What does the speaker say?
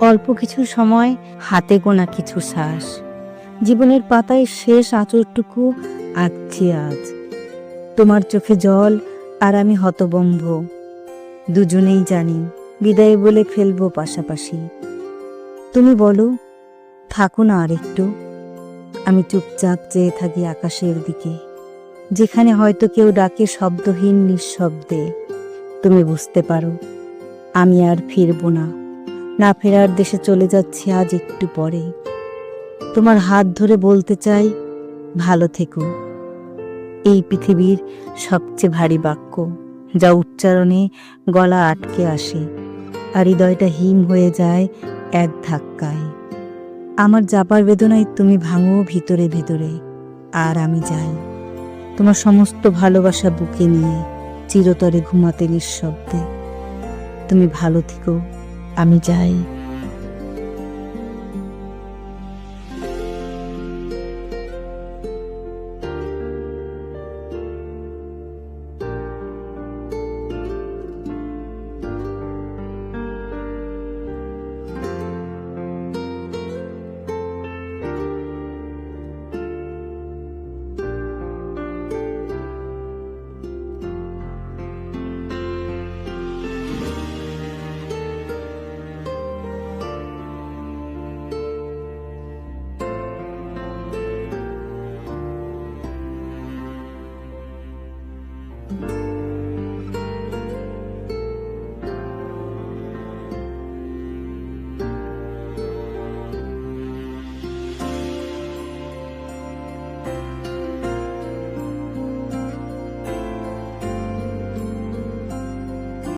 অল্প কিছু সময় হাতে গোনা কিছু শ্বাস। জীবনের পাতায় শেষ আঁচড়টুকু আঁকছি আজ। তোমার চোখে জল আর আমি হতবম্ব দুজনেই জানি বিদায় বলে ফেলব পাশাপাশি। তুমি বলো, থাকো না আর একটু আমি চুপচাপ চেয়ে থাকি আকাশের দিকে, যেখানে হয়তো কেউ ডাকে শব্দহীন নিঃশব্দে। তুমি বুঝতে পারো, আমি আর ফিরবো না। না ফেরার দেশে চলে যাচ্ছি আজ একটু পরে তোমার হাত ধরে বলতে চাই, ভালো থেকো। এই পৃথিবীর সবচেয়ে ভারী বাক্য, যা উচ্চারণে গলা আটকে আসে, আর হৃদয়টা হিম হয়ে যায় এক ধাক্কায়। আমার যাবার বেদনায় তুমি ভাঙো ভিতরে ভিতরে, আর আমি যাই। তোমার সমস্ত ভালোবাসা বুকে নিয়ে চিরতরে ঘুমাতে নিঃশব্দে। তুমি ভালো থেকো। আমি যাই।